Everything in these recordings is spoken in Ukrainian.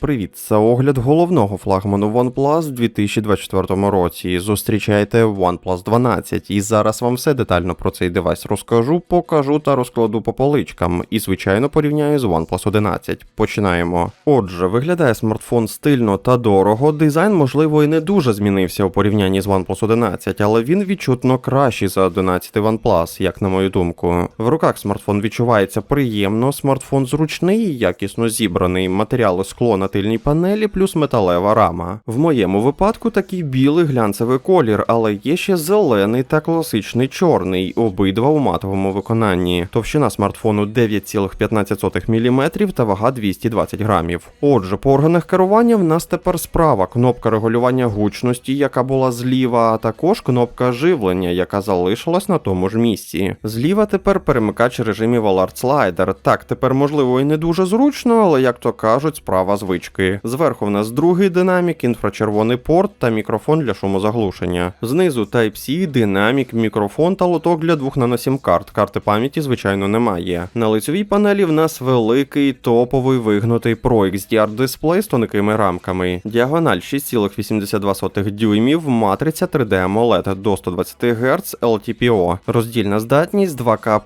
Привіт, це огляд головного флагману OnePlus в 2024 році. Зустрічайте OnePlus 12, і зараз вам все детально про цей девайс розкажу, покажу та розкладу по поличкам. І, звичайно, порівняю з OnePlus 11. Починаємо. Отже, виглядає смартфон стильно та дорого. Дизайн, можливо, і не дуже змінився у порівнянні з OnePlus 11, але він відчутно кращий за 11 OnePlus, як на мою думку. В руках смартфон відчувається приємно, смартфон зручний і якісно зібраний. Матеріали скло на тильній панелі плюс металева рама. В моєму випадку такий білий глянцевий колір, але є ще зелений та класичний чорний, обидва у матовому виконанні. Товщина смартфону 9,15 мм та вага 220 грамів. Отже, по органах керування в нас тепер справа кнопка регулювання гучності, яка була зліва, а також кнопка живлення, яка залишилась на тому ж місці. Зліва тепер перемикач режимів Alert Slider. Так, тепер можливо і не дуже зручно, але як то кажуть, справа звички. Зверху в нас другий динамік, інфрачервоний порт та мікрофон для шумозаглушення. Знизу Type-C, динамік, мікрофон та лоток для двох наносім карт. Карти пам'яті, звичайно, немає. На лицевій панелі в нас великий топовий вигнутий Pro XDR дисплей з тонкими рамками. Діагональ 6,82 дюймів, матриця 3D AMOLED до 120 Гц LTPO. Роздільна здатність 2К+,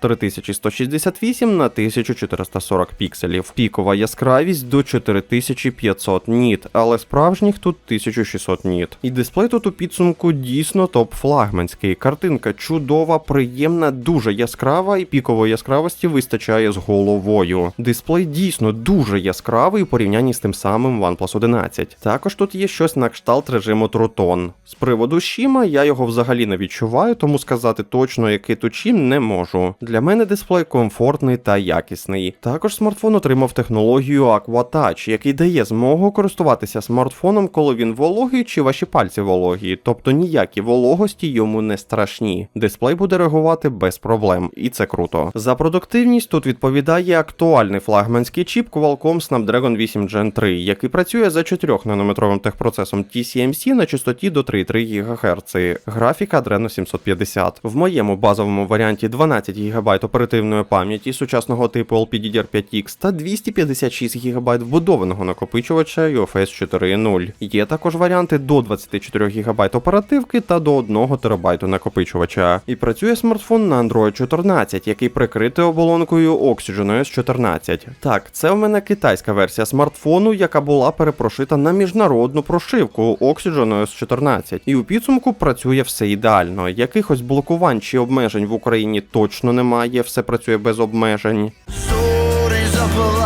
3168 на 1440 пікселів. Пікова яскравість до 4500 ніт, але справжніх тут 1600 ніт. І дисплей тут у підсумку дійсно топ-флагманський. Картинка чудова, приємна, дуже яскрава, і пікової яскравості вистачає з головою. Дисплей дійсно дуже яскравий у порівнянні з тим самим OnePlus 11. Також тут є щось на кшталт режиму Трутон. З приводу Шіма я його взагалі не відчуваю, тому сказати точно, який тут чим не можу. Для мене дисплей комфортний та якісний. Також смартфон отримав технологію Aqua Touch, який дає змогу користуватися смартфоном, коли він вологий чи ваші пальці вологі, тобто ніякі вологості йому не страшні. Дисплей буде реагувати без проблем, і це круто. За продуктивність тут відповідає актуальний флагманський чіп Qualcomm Snapdragon 8 Gen 3, який працює за 4 нанометровим техпроцесом TCMC на частоті до 3,3 ГГц. Графіка Adreno 750. В моєму базовому варіанті 12 ГБ оперативної пам'яті сучасного типу LPDDR5X та 256 ГБ вбудованого накопичувача UFS 4.0. Є також варіанти до 24 ГБ оперативки та до 1 ТБ накопичувача. І працює смартфон на Android 14, який прикритий оболонкою Oxygen OS 14. Так, це в мене китайська версія смартфону, яка була перепрошита на міжнародну прошивку Oxygen OS 14. І у підсумку працює все ідеально. Якихось блокувань чи обмежень в Україні точно немає, все працює без обмежень. Me.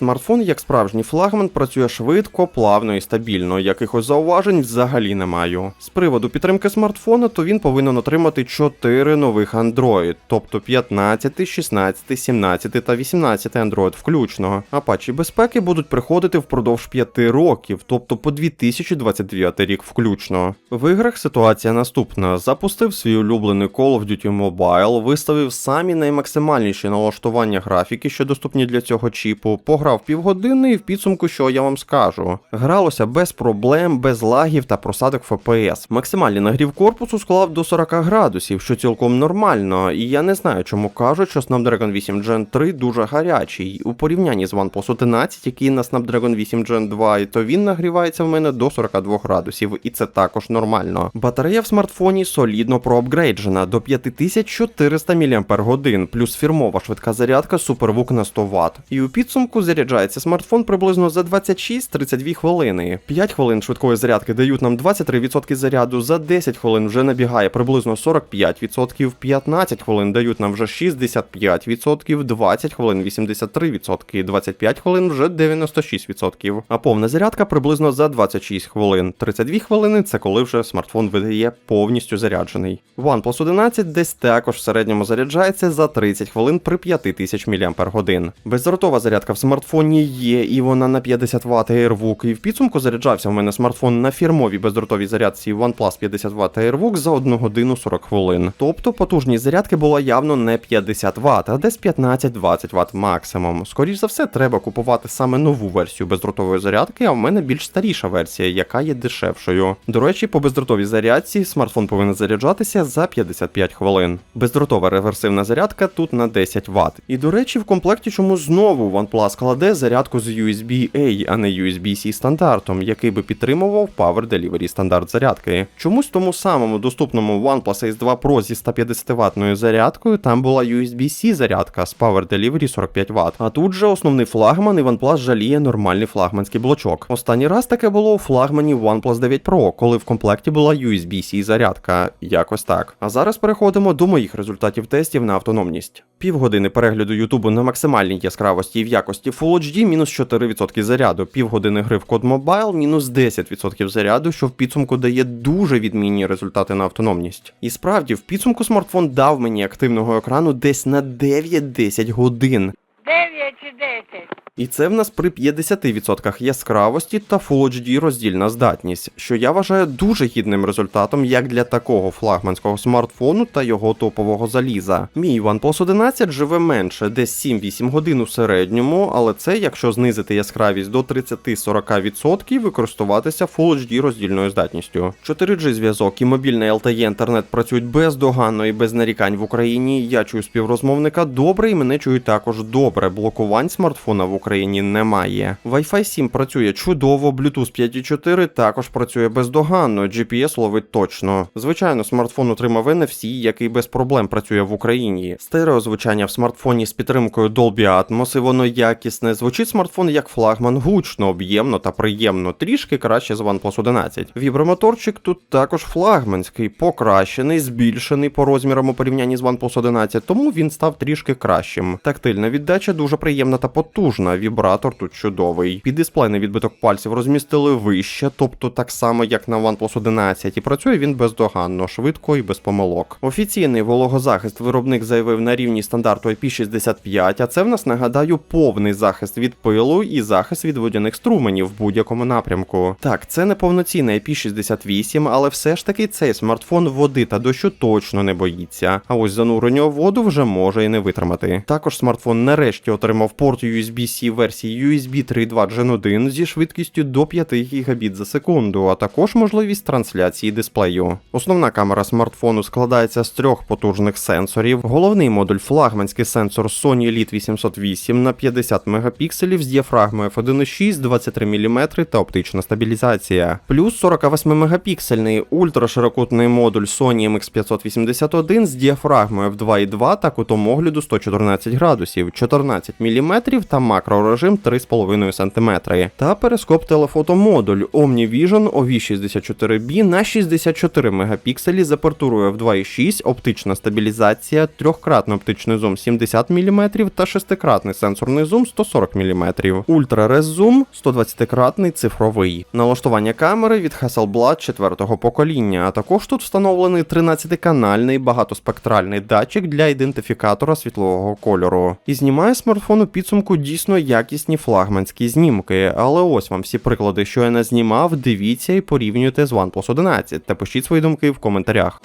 Смартфон, як справжній флагман, працює швидко, плавно і стабільно. Якихось зауважень взагалі не маю. З приводу підтримки смартфона, то він повинен отримати 4 нових Android, тобто 15, 16, 17 та 18 Android включно. А патчі безпеки будуть приходити впродовж 5 років, тобто по 2029 рік включно. В іграх ситуація наступна: запустив свій улюблений Call of Duty Mobile, виставив самі наймаксимальніші налаштування графіки, що доступні для цього чіпу. Пограв півгодини і в підсумку, що я вам скажу. Гралося без проблем, без лагів та просадок FPS. Максимальний нагрів корпусу склав до 40 градусів, що цілком нормально, і я не знаю, чому кажуть, що Snapdragon 8 Gen 3 дуже гарячий. У порівнянні з OnePlus 11, який на Snapdragon 8 Gen 2, то він нагрівається в мене до 42 градусів, і це також нормально. Батарея в смартфоні солідно проапгрейджена до 5400 мАч, плюс фірмова швидка зарядка SuperVOOC на 100 Вт. І у підсумку заряджається смартфон приблизно за 26-32 хвилини. 5 хвилин швидкої зарядки дають нам 23% заряду, за 10 хвилин вже набігає приблизно 45%, 15 хвилин дають нам вже 65%, 20 хвилин 83%, 25 хвилин вже 96%. А повна зарядка приблизно за 26 хвилин. 32 хвилини це коли вже смартфон видає повністю заряджений. OnePlus 11 десь також в середньому заряджається за 30 хвилин при 5000 мАч. Бездротова зарядка в смартфоні є, і вона на 50 Вт AirVook. І в підсумку заряджався в мене смартфон на фірмовій бездротовій зарядці OnePlus 50 Вт AirVook за 1 годину 40 хвилин. Тобто потужність зарядки була явно не 50 Вт, а десь 15-20 Вт максимум. Скоріше за все, треба купувати саме нову версію бездротової зарядки, а в мене більш старіша версія, яка є дешевшою. До речі, по бездротовій зарядці смартфон повинен заряджатися за 55 хвилин. Бездротова реверсивна зарядка тут на 10 Вт. І до речі, в комплекті чому знову OnePlus кладе зарядку з USB-A, а не USB-C стандартом, який би підтримував Power Delivery стандарт зарядки. Чомусь тому самому доступному OnePlus Ace 2 Pro зі 150 ваттною зарядкою там була USB-C зарядка з Power Delivery 45 Вт. А тут же основний флагман і OnePlus жаліє нормальний флагманський блочок. Останній раз таке було у флагмані OnePlus 9 Pro, коли в комплекті була USB-C зарядка. Якось так. А зараз переходимо до моїх результатів тестів на автономність. Півгодини перегляду Ютубу на максимальній яскравості і в якості Full HD мінус 4% заряду, півгодини гри в Code Mobile мінус 10% заряду, що в підсумку дає дуже відмінні результати на автономність. І справді, в підсумку смартфон дав мені активного екрану десь на 9-10 годин. 9 чи 10. І це в нас при 50% яскравості та Full HD роздільна здатність, що я вважаю дуже гідним результатом як для такого флагманського смартфону та його топового заліза. Мій OnePlus 11 живе менше, десь 7-8 годин у середньому, але це якщо знизити яскравість до 30-40% і використовуватися Full HD роздільною здатністю. 4G зв'язок і мобільний LTE інтернет працюють бездоганно і без нарікань в Україні. Я чую співрозмовника добре і мене чують також добре. Блокувань смартфона в Україні немає. Wi-Fi 7 працює чудово, Bluetooth 5.4 також працює бездоганно, GPS ловить точно. Звичайно, смартфон отримав NFC, який без проблем працює в Україні. Стереозвучання в смартфоні з підтримкою Dolby Atmos, і воно якісне. Звучить смартфон як флагман гучно, об'ємно та приємно, трішки краще з OnePlus 11. Вібромоторчик тут також флагманський, покращений, збільшений по розмірам у порівнянні з OnePlus 11, тому він став трішки кращим. Тактильна віддача дуже приємна та потужна. Вібратор тут чудовий. Під дисплейний відбиток пальців розмістили вище, тобто так само як на OnePlus 11, і працює він бездоганно, швидко і без помилок. Офіційний вологозахист виробник заявив на рівні стандарту IP65, а це в нас нагадаю повний захист від пилу і захист від водяних струменів в будь-якому напрямку. Так, це не повноцінний IP68, але все ж таки цей смартфон води та дощу точно не боїться. А ось занурення у воду вже може і не витримати. Також смартфон нарешті отримав порт USB-C версії USB 3.2 Gen 1 зі швидкістю до 5 Гбіт за секунду, а також можливість трансляції дисплею. Основна камера смартфону складається з трьох потужних сенсорів. Головний модуль флагманський сенсор Sony Elite 808 на 50 мегапікселів з діафрагмою f1.6, 23 мм та оптична стабілізація. Плюс 48 мегапіксельний ультраширокутний модуль Sony MX581 з діафрагмою f2.2 та кутом огляду 114 градусів, 14 мм та макрорежим 3,5 см. Та перископ телефотомодуль OmniVision OV64B на 64 мегапікселі з апертурою f2.6, оптична стабілізація, трьохкратний оптичний зум 70 мм та шестикратний сенсорний зум 140 мм. Ультрарез зум 120-кратний цифровий. Налаштування камери від Hasselblad 4-го покоління, а також тут встановлений 13-канальний багатоспектральний датчик для ідентифікатора світлового кольору. І знімає смартфон у підсумку дійсно якісні флагманські знімки, але ось вам всі приклади, що я не знімав, дивіться і порівнюйте з OnePlus 11 та пишіть свої думки в коментарях.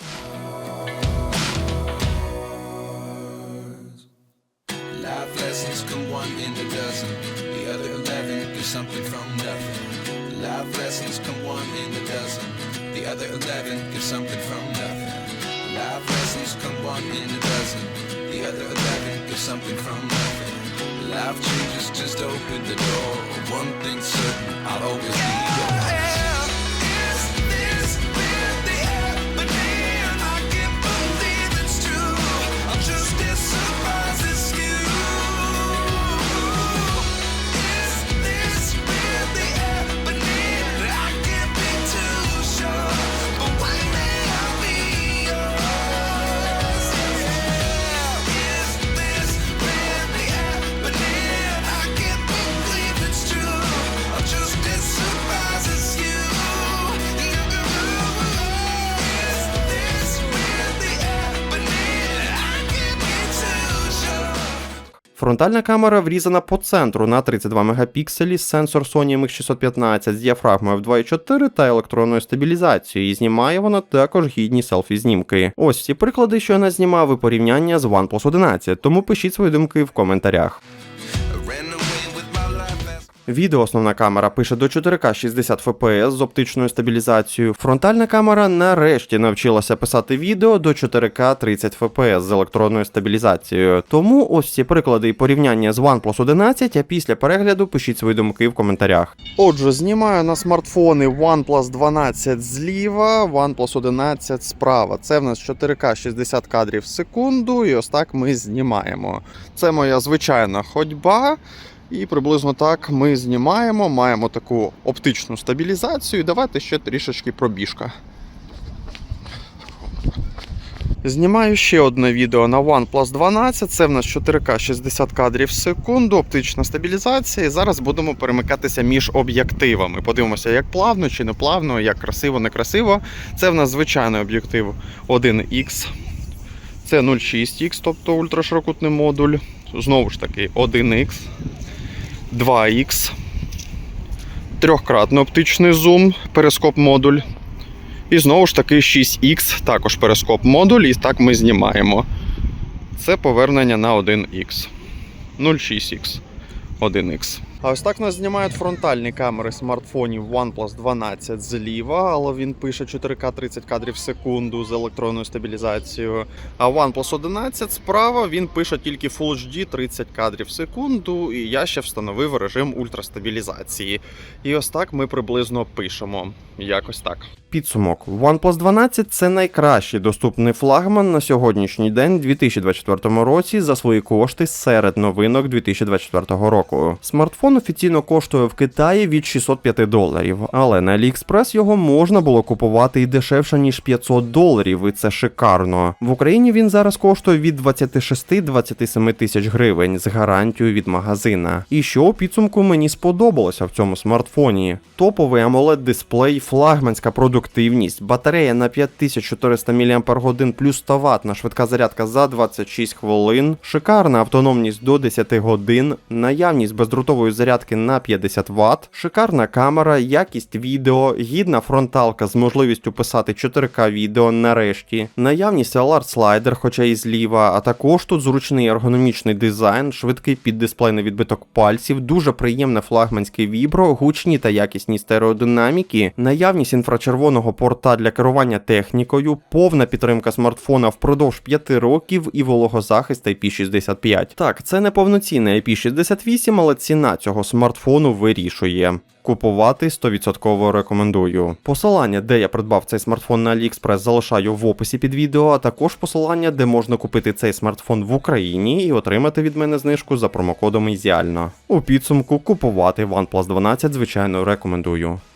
Something from nothing. Life changes just open the door. One thing's certain, I'll always be yours. Фронтальна камера врізана по центру на 32 мегапікселі, сенсор Sony MX615 з діафрагмою в 2.4 та електронною стабілізацією, і знімає вона також гідні селфі знімки. Ось всі приклади, що я назнімав і порівняння з OnePlus 11, тому пишіть свої думки в коментарях. Відео основна камера пише до 4К 60 FPS з оптичною стабілізацією. Фронтальна камера нарешті навчилася писати відео до 4К 30 FPS з електронною стабілізацією. Тому ось ці приклади і порівняння з OnePlus 11, а після перегляду пишіть свої думки в коментарях. Отже, знімаю на смартфони OnePlus 12 зліва, OnePlus 11 справа. Це в нас 4К 60 кадрів в секунду, і ось так ми знімаємо. Це моя звичайна ходьба. І приблизно так ми знімаємо, маємо таку оптичну стабілізацію. Давайте ще трішечки пробіжка. Знімаю ще одне відео на OnePlus 12. Це в нас 4К 60 кадрів в секунду, оптична стабілізація. І зараз будемо перемикатися між об'єктивами. Подивимося, як плавно чи не плавно, як красиво, не красиво. Це в нас звичайний об'єктив 1X. Це 0,6X, тобто ультраширокутний модуль. Знову ж таки, 1X, 2X, трьохкратний оптичний зум, перископ модуль. І знову ж таки 6X, також перископ модуль, і так ми знімаємо. Це повернення на 1X. 0,6X. 1X. А ось так нас знімають фронтальні камери смартфонів OnePlus 12 зліва, але він пише 4К 30 кадрів в секунду з електронною стабілізацією. А OnePlus 11 справа він пише тільки Full HD 30 кадрів в секунду, і я ще встановив режим ультрастабілізації. І ось так ми приблизно пишемо. Якось так. Підсумок: OnePlus 12 це найкращий доступний флагман на сьогоднішній день, 2024 році, за свої кошти серед новинок 2024 року. Смартфон офіційно коштує в Китаї від 605 доларів, але на AliExpress його можна було купувати і дешевше ніж 500 доларів, і це шикарно. В Україні він зараз коштує від 26-27 тисяч гривень з гарантією від магазина. І що у підсумку мені сподобалося в цьому смартфоні: топовий amoled дисплей, флагманська продуктивність, батарея на 5400 мАч плюс 100 Вт, швидка зарядка за 26 хвилин, шикарна автономність до 10 годин, наявність бездротової зарядки на 50 Вт, шикарна камера, якість відео, гідна фронталка з можливістю писати 4К відео нарешті, наявність Alert Slider, хоча і зліва, а також тут зручний ергономічний дизайн, швидкий піддисплейний відбиток пальців, дуже приємне флагманське вібро, гучні та якісні стереодинаміки, наявність інфрачервоного порта для керування технікою, повна підтримка смартфона впродовж 5 років і вологозахист IP65. Так, це не повноцінний IP68, але ціна цього смартфону вирішує. Купувати 100% рекомендую. Посилання, де я придбав цей смартфон на AliExpress, залишаю в описі під відео, а також посилання, де можна купити цей смартфон в Україні і отримати від мене знижку за промокодом Ізіально. У підсумку купувати OnePlus 12, звичайно, рекомендую.